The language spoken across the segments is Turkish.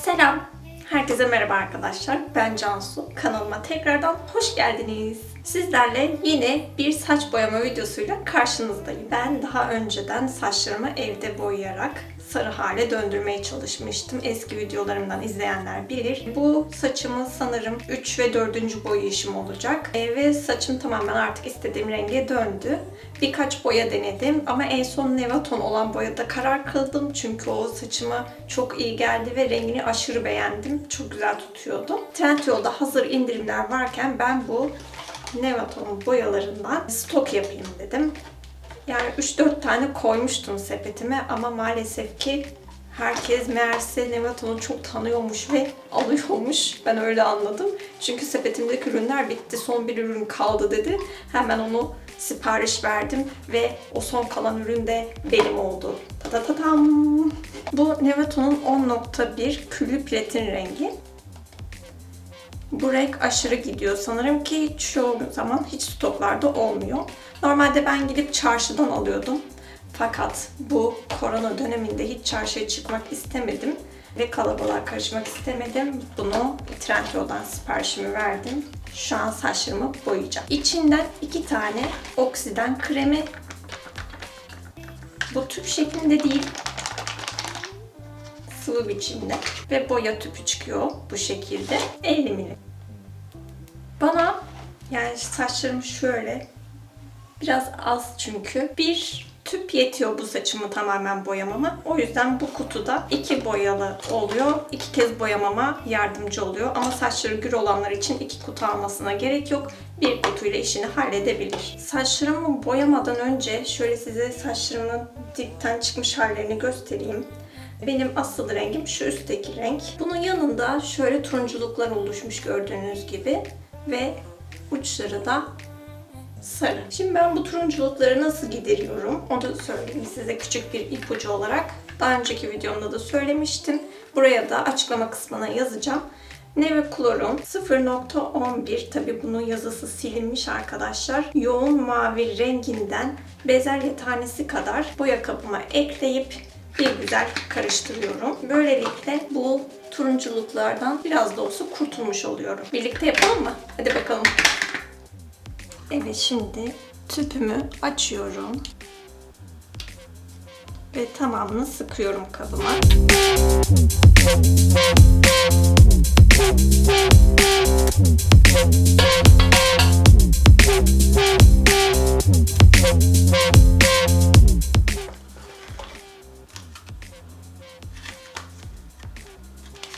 Selam. Herkese merhaba arkadaşlar. Ben Cansu. Kanalıma tekrardan hoş geldiniz. Sizlerle yine bir saç boyama videosuyla karşınızdayım. Ben daha önceden saçlarımı evde boyayarak sarı hale döndürmeye çalışmıştım. Eski videolarımdan izleyenler bilir. Bu saçımı sanırım 3 ve 4. boyayışım olacak. E, ve saçım tamamen artık istediğim renge döndü. Birkaç boya denedim ama en son Nevaton olan boyada karar kıldım. Çünkü o saçıma çok iyi geldi ve rengini aşırı beğendim. Çok güzel tutuyordu. Trendyol'da hazır indirimler varken ben bu Nevaton boyalarından stok yapayım dedim. Yani 3-4 tane koymuştum sepetime ama maalesef ki herkes meğerse Nevaton'u çok tanıyormuş ve alıyormuş. Ben öyle anladım. Çünkü sepetimdeki ürünler bitti. Son bir ürün kaldı dedi. Hemen onu sipariş verdim ve o son kalan ürün de benim oldu. Ta ta ta tam. Bu Nevaton'un 10.1 küllü platin rengi. Bu renk aşırı gidiyor. Sanırım ki çoğu zaman hiç stoklarda olmuyor. Normalde ben gidip çarşıdan alıyordum. Fakat bu korona döneminde hiç çarşıya çıkmak istemedim ve kalabalığa karışmak istemedim. Bunu Trendyol'dan siparişimi verdim. Şu an saçlarımı boyayacağım. İçinden iki tane oksiden kremi. Bu tüp şeklinde değil, sıvı biçimde ve boya tüpü çıkıyor bu şekilde 50 milim. Bana yani saçlarım şöyle biraz az çünkü bir tüp yetiyor bu saçımı tamamen boyamama. O yüzden bu kutuda iki boyalı oluyor. İki kez boyamama yardımcı oluyor. Ama saçları gür olanlar için iki kutu almasına gerek yok. Bir kutuyla işini halledebilir. Saçlarımı boyamadan önce şöyle size saçlarımın dipten çıkmış hallerini göstereyim. Benim asıl rengim şu üstteki renk. Bunun yanında şöyle turunculuklar oluşmuş gördüğünüz gibi ve uçları da sarı. Şimdi ben bu turunculukları nasıl gideriyorum onu söyleyeyim size küçük bir ipucu olarak. Daha önceki videomda da söylemiştim. Buraya da açıklama kısmına yazacağım. Neve Klor'un 0.11 tabi bunun yazısı silinmiş arkadaşlar. Yoğun mavi renginden bezelye tanesi kadar boya kapıma ekleyip bir güzel karıştırıyorum. Böylelikle bu turunculuklardan biraz da olsa kurtulmuş oluyorum. Birlikte yapalım mı? Hadi bakalım. Evet şimdi tüpümü açıyorum. Ve tamamını sıkıyorum kabıma.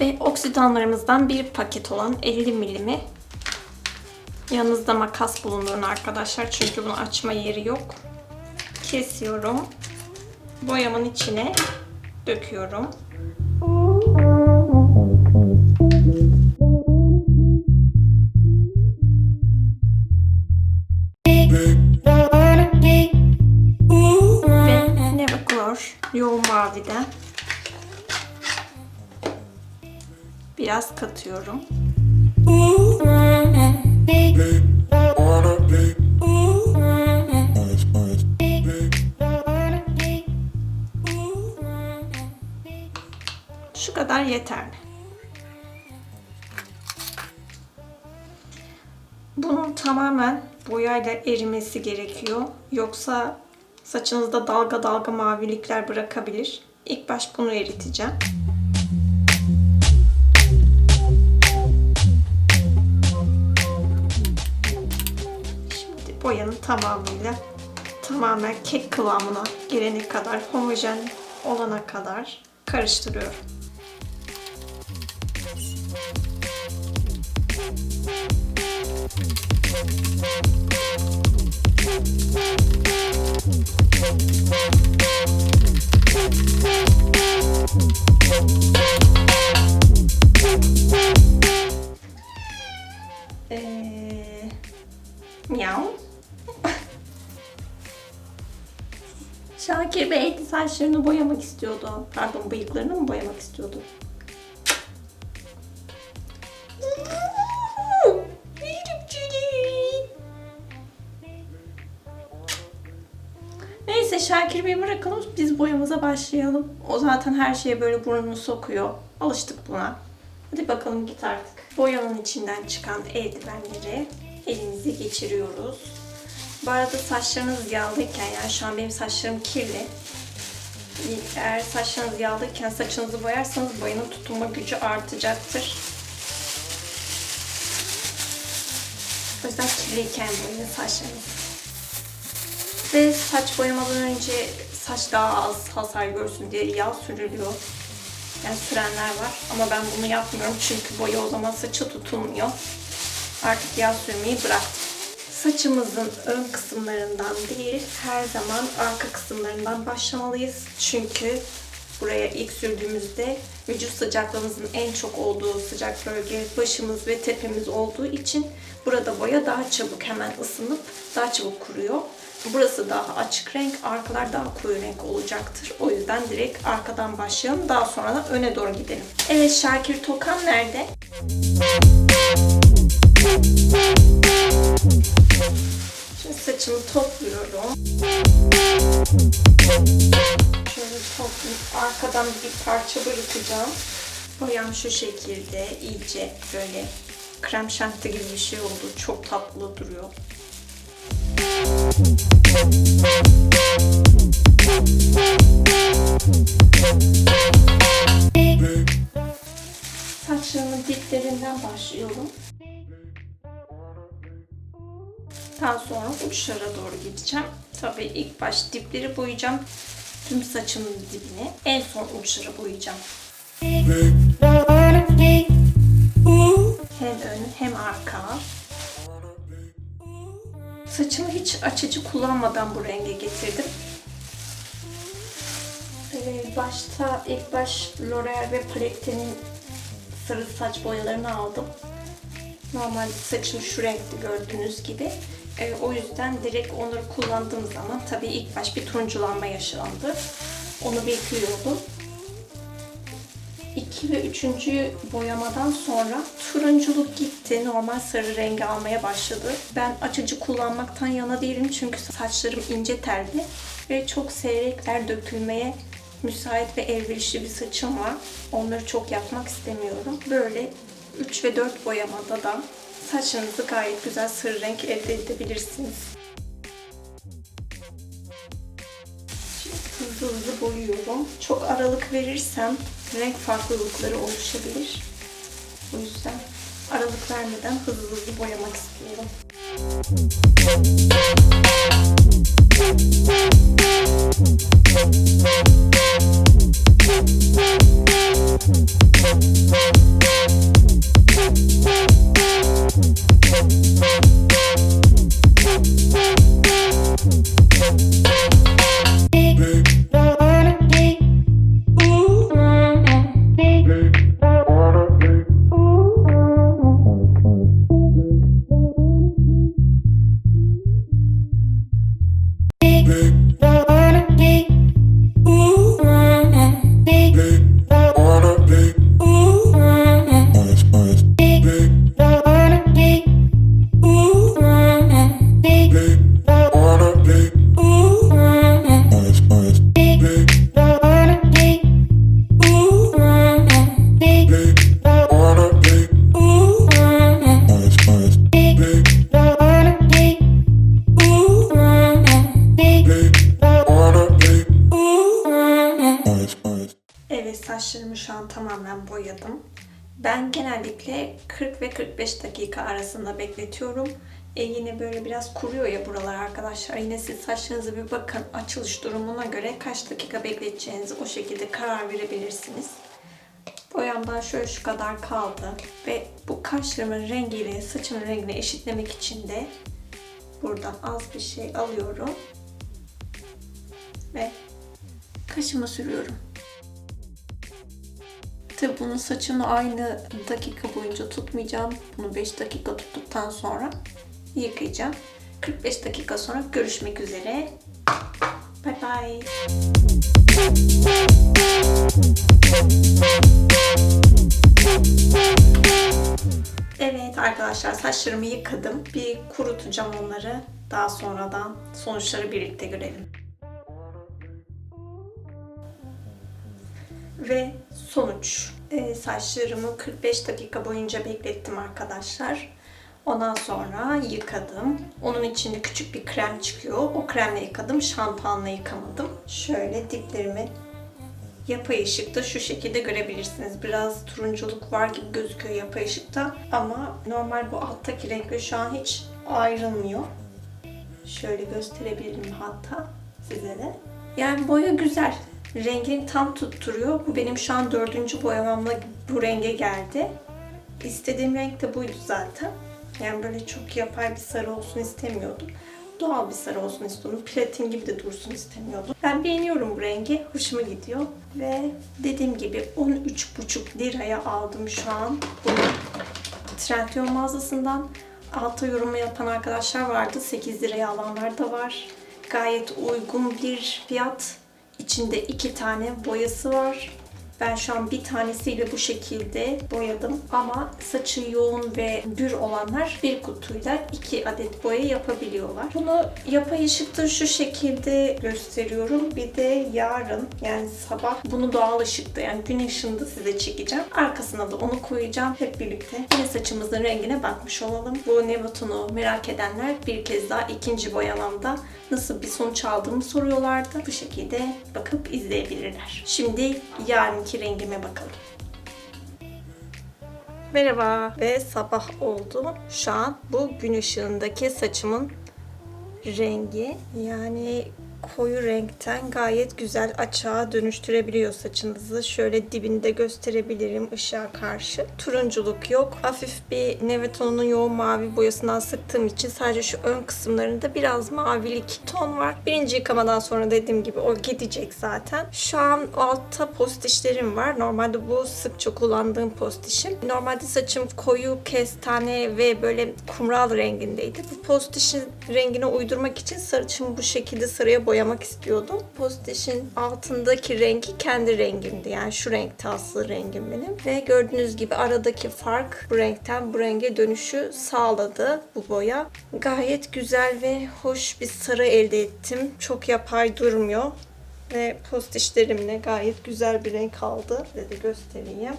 Ve oksidanlarımızdan bir paket olan 50 milimi yanınızda makas bulundurun arkadaşlar. Çünkü bunu açma yeri yok. Kesiyorum. Boyamın içine döküyorum. Ve Nevaklor yoğun maviden biraz katıyorum. Kadar yeterli. Bunun tamamen boyayla erimesi gerekiyor. Yoksa saçınızda dalga dalga mavilikler bırakabilir. İlk baş bunu eriteceğim. Şimdi boyanın tamamıyla tamamen kek kıvamına gelene kadar homojen olana kadar karıştırıyorum. Ee, miau. Şakir Bey saçlarını boyamak istiyordu. Pardon bıyıklarını mı boyamak istiyordu? Neyse Şakir Bey bırakalım biz boyamıza başlayalım. O zaten her şeye böyle burnunu sokuyor. Alıştık buna. Hadi bakalım git artık. Boyanın içinden çıkan eldivenleri elimize geçiriyoruz. Bu arada saçlarınız yağlıyken yani şu an benim saçlarım kirli. Eğer saçlarınız yağlıyken saçınızı boyarsanız boyanın tutunma gücü artacaktır. O yüzden kirliyken boyayın saçlarınızı. Ve saç boyamadan önce saç daha az hasar görsün diye yağ sürülüyor. Yani sürenler var ama ben bunu yapmıyorum çünkü boya o zaman saça tutulmuyor. Artık yağ sürmeyi bıraktım. Saçımızın ön kısımlarından değil, her zaman arka kısımlarından başlamalıyız. Çünkü buraya ilk sürdüğümüzde vücut sıcaklığımızın en çok olduğu sıcak bölge başımız ve tepemiz olduğu için burada boya daha çabuk hemen ısınıp daha çabuk kuruyor. Burası daha açık renk, arkalar daha koyu renk olacaktır. O yüzden direkt arkadan başlayalım. Daha sonra da öne doğru gidelim. Evet Şakir Tokan nerede? Şimdi saçımı topluyorum. Şöyle toplayıp arkadan bir parça bırakacağım. Boyam şu şekilde iyice böyle krem şanti gibi bir şey oldu. Çok tatlı duruyor. Saçlarımın diplerinden başlıyorum. Daha sonra uçlara doğru gideceğim. Tabii ilk baş dipleri boyayacağım. Tüm saçımın dibini. En son uçlara boyayacağım. Hem ön hem arka. Saçımı hiç açıcı kullanmadan bu renge getirdim. Ee, başta ilk baş L'Oreal ve Palette'nin sarı saç boyalarını aldım. Normal saçım şu renkli gördüğünüz gibi. Ee, o yüzden direkt onları kullandığım zaman tabii ilk baş bir turunculanma yaşandı. Onu bekliyordum. 2 ve 3. boyamadan sonra turunculuk gitti. Normal sarı rengi almaya başladı. Ben açıcı kullanmaktan yana değilim çünkü saçlarım ince telli ve çok seyrekler dökülmeye müsait ve elverişli bir saçım var. Onları çok yapmak istemiyorum. Böyle 3 ve 4 boyamada da saçınızı gayet güzel sarı renk elde edebilirsiniz. Hızlı hızlı boyuyorum. Çok aralık verirsem renk farklılıkları oluşabilir. O yüzden aralık vermeden hızlı hızlı boyamak istiyorum. Evet an tamamen boyadım. Ben genellikle 40 ve 45 dakika arasında bekletiyorum. E yine böyle biraz kuruyor ya buralar arkadaşlar. Yine siz saçlarınıza bir bakın. Açılış durumuna göre kaç dakika bekleteceğinizi o şekilde karar verebilirsiniz. Boyamdan şöyle şu kadar kaldı. Ve bu kaşlarımın rengiyle saçımın rengini eşitlemek için de buradan az bir şey alıyorum. Ve kaşıma sürüyorum. Tabi bunun saçını aynı dakika boyunca tutmayacağım. Bunu 5 dakika tuttuktan sonra yıkayacağım. 45 dakika sonra görüşmek üzere. Bye bye. Evet arkadaşlar saçlarımı yıkadım. Bir kurutacağım onları. Daha sonradan sonuçları birlikte görelim. Ve sonuç. Ee, saçlarımı 45 dakika boyunca beklettim arkadaşlar. Ondan sonra yıkadım. Onun içinde küçük bir krem çıkıyor. O kremle yıkadım. Şampuanla yıkamadım. Şöyle diplerimi yapay ışıkta şu şekilde görebilirsiniz. Biraz turunculuk var gibi gözüküyor yapay ışıkta. Ama normal bu alttaki renkle şu an hiç ayrılmıyor. Şöyle gösterebilirim hatta size de. Yani boya güzel. Rengini tam tutturuyor. Bu benim şu an dördüncü boyamamla bu renge geldi. İstediğim renk de buydu zaten. Yani böyle çok yapay bir sarı olsun istemiyordum. Doğal bir sarı olsun istiyordum. Platin gibi de dursun istemiyordum. Ben beğeniyorum bu rengi. Hoşuma gidiyor. Ve dediğim gibi 13,5 liraya aldım şu an bunu. Trendyol mağazasından alta yorum yapan arkadaşlar vardı. 8 liraya alanlar da var. Gayet uygun bir fiyat. İçinde iki tane boyası var. Ben şu an bir tanesiyle bu şekilde boyadım ama saçı yoğun ve gür olanlar bir kutuyla iki adet boya yapabiliyorlar. Bunu yapay ışıkta şu şekilde gösteriyorum. Bir de yarın yani sabah bunu doğal ışıkta yani gün ışığında size çekeceğim. Arkasına da onu koyacağım hep birlikte. Yine saçımızın rengine bakmış olalım. Bu Nevaton'u merak edenler bir kez daha ikinci boyamamda nasıl bir sonuç aldığımı soruyorlardı. Bu şekilde bakıp izleyebilirler. Şimdi yarınki rengime bakalım. Merhaba ve sabah oldu. Şu an bu gün ışığındaki saçımın rengi yani koyu renkten gayet güzel açığa dönüştürebiliyor saçınızı. Şöyle dibinde gösterebilirim ışığa karşı. Turunculuk yok. Hafif bir neve tonunun yoğun mavi boyasından sıktığım için sadece şu ön kısımlarında biraz mavilik ton var. Birinci yıkamadan sonra dediğim gibi o gidecek zaten. Şu an altta postişlerim var. Normalde bu sıkça kullandığım postişim. Normalde saçım koyu kestane ve böyle kumral rengindeydi. Bu postişin rengine uydurmak için saçımı bu şekilde sarıya boyamak istiyordum. Postişin altındaki rengi kendi rengimdi. Yani şu renkte aslı rengim benim. Ve gördüğünüz gibi aradaki fark bu renkten bu renge dönüşü sağladı bu boya. Gayet güzel ve hoş bir sarı elde ettim. Çok yapay durmuyor. Ve postişlerimle gayet güzel bir renk aldı. Size de göstereyim.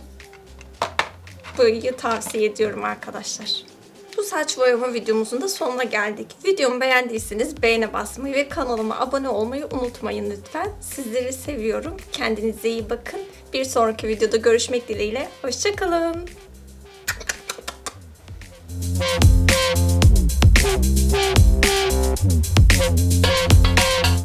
Boyayı tavsiye ediyorum arkadaşlar. Bu saç boyama videomuzun da sonuna geldik. Videomu beğendiyseniz beğene basmayı ve kanalıma abone olmayı unutmayın lütfen. Sizleri seviyorum. Kendinize iyi bakın. Bir sonraki videoda görüşmek dileğiyle. Hoşçakalın.